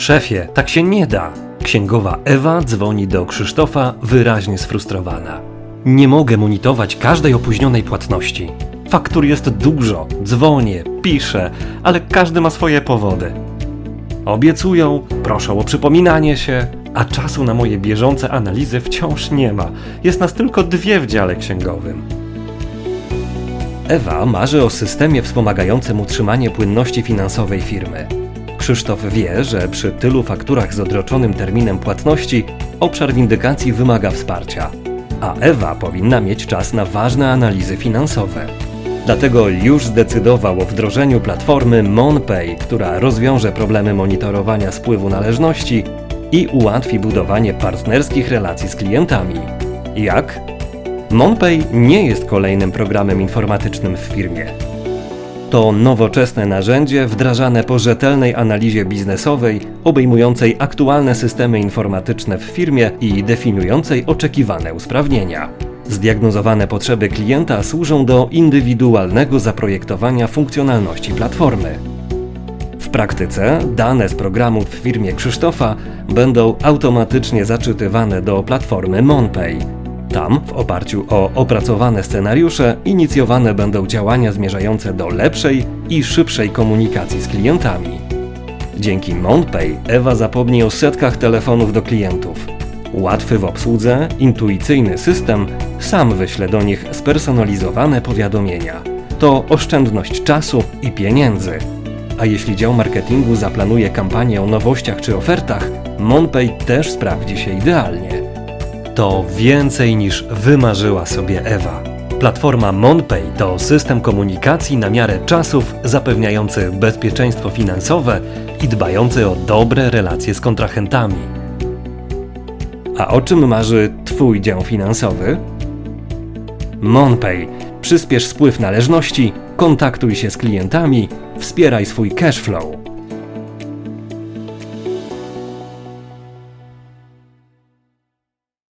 Szefie, tak się nie da. Księgowa Ewa dzwoni do Krzysztofa wyraźnie sfrustrowana. Nie mogę monitorować każdej opóźnionej płatności. Faktur jest dużo, dzwonię, piszę, ale każdy ma swoje powody. Obiecują, proszą o przypominanie się, a czasu na moje bieżące analizy wciąż nie ma. Jest nas tylko dwie w dziale księgowym. Ewa marzy o systemie wspomagającym utrzymanie płynności finansowej firmy. Krzysztof wie, że przy tylu fakturach z odroczonym terminem płatności obszar windykacji wymaga wsparcia, a Ewa powinna mieć czas na ważne analizy finansowe. Dlatego już zdecydował o wdrożeniu platformy MonPay, która rozwiąże problemy monitorowania spływu należności i ułatwi budowanie partnerskich relacji z klientami. Jak? MonPay nie jest kolejnym programem informatycznym w firmie. To nowoczesne narzędzie wdrażane po rzetelnej analizie biznesowej, obejmującej aktualne systemy informatyczne w firmie i definiującej oczekiwane usprawnienia. Zdiagnozowane potrzeby klienta służą do indywidualnego zaprojektowania funkcjonalności platformy. W praktyce dane z programów w firmie Krzysztofa będą automatycznie zaczytywane do platformy MonPay. Tam, w oparciu o opracowane scenariusze, inicjowane będą działania zmierzające do lepszej i szybszej komunikacji z klientami. Dzięki MonPay Ewa zapomni o setkach telefonów do klientów. Łatwy w obsłudze, intuicyjny system sam wyśle do nich spersonalizowane powiadomienia. To oszczędność czasu i pieniędzy. A jeśli dział marketingu zaplanuje kampanię o nowościach czy ofertach, MonPay też sprawdzi się idealnie. To więcej niż wymarzyła sobie Ewa. Platforma MonPay to system komunikacji na miarę czasów zapewniający bezpieczeństwo finansowe i dbający o dobre relacje z kontrahentami. A o czym marzy Twój dział finansowy? MonPay. Przyspiesz spływ należności, kontaktuj się z klientami, wspieraj swój cashflow.